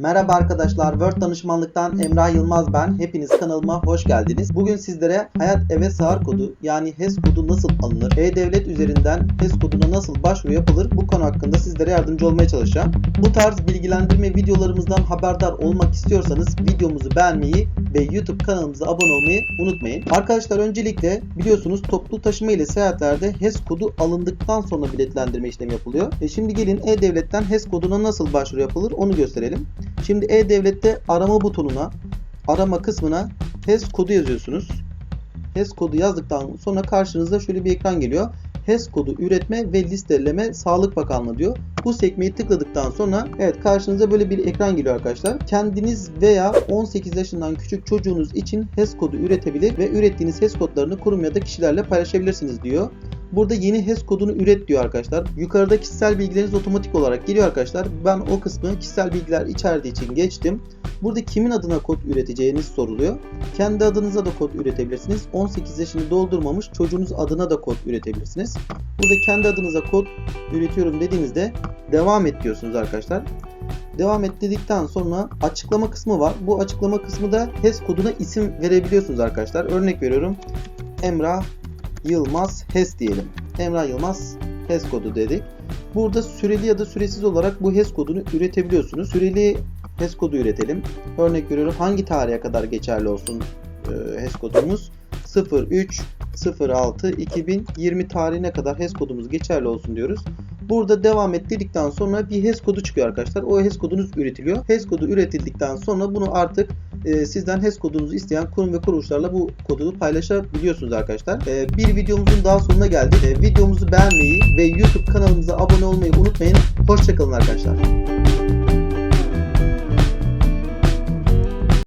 Merhaba arkadaşlar, Word danışmanlıktan Emrah Yılmaz ben. Hepiniz kanalıma hoş geldiniz. Bugün sizlere Hayat Eve Sığar kodu yani HES kodu nasıl alınır, E-Devlet üzerinden HES koduna nasıl başvuru yapılır bu konu hakkında sizlere yardımcı olmaya çalışacağım. Bu tarz bilgilendirme videolarımızdan haberdar olmak istiyorsanız videomuzu beğenmeyi ve YouTube kanalımıza abone olmayı unutmayın. Arkadaşlar öncelikle biliyorsunuz toplu taşıma ile seyahatlerde HES kodu alındıktan sonra biletlendirme işlemi yapılıyor. E şimdi gelin E-Devlet'ten HES koduna nasıl başvuru yapılır onu gösterelim. Şimdi E-Devlet'te arama butonuna, arama kısmına HES kodu yazıyorsunuz. HES kodu yazdıktan sonra karşınıza şöyle bir ekran geliyor. HES kodu üretme ve listeleme Sağlık Bakanlığı diyor. Bu sekmeyi tıkladıktan sonra evet karşınıza böyle bir ekran geliyor arkadaşlar. Kendiniz veya 18 yaşından küçük çocuğunuz için HES kodu üretebilir ve ürettiğiniz HES kodlarını kurum ya da kişilerle paylaşabilirsiniz diyor. Burada yeni HES kodunu üret diyor arkadaşlar. Yukarıda kişisel bilgileriniz otomatik olarak geliyor arkadaşlar. Ben o kısmı kişisel bilgiler içerdiği için geçtim. Burada kimin adına kod üreteceğiniz soruluyor. Kendi adınıza da kod üretebilirsiniz. 18 yaşını doldurmamış çocuğunuz adına da kod üretebilirsiniz. Burada kendi adınıza kod üretiyorum dediğinizde devam et diyorsunuz arkadaşlar. Devam et dedikten sonra açıklama kısmı var. Bu açıklama kısmı da HES koduna isim verebiliyorsunuz arkadaşlar. Örnek veriyorum. Emrah Yılmaz HES diyelim. Emrah Yılmaz HES kodu dedik. Burada süreli ya da süresiz olarak bu HES kodunu üretebiliyorsunuz. Süreli HES kodu üretelim. Örnek veriyorum hangi tarihe kadar geçerli olsun e, HES kodumuz? 03 06 2020 tarihine kadar HES kodumuz geçerli olsun diyoruz. Burada devam et dedikten sonra bir HES kodu çıkıyor arkadaşlar. O HES kodunuz üretiliyor. HES kodu üretildikten sonra bunu artık e, sizden HES kodunuzu isteyen kurum ve kuruluşlarla bu kodu paylaşabiliyorsunuz arkadaşlar. E, bir videomuzun daha sonuna geldik. E, videomuzu beğenmeyi ve YouTube kanalımıza abone olmayı unutmayın. Hoşçakalın arkadaşlar.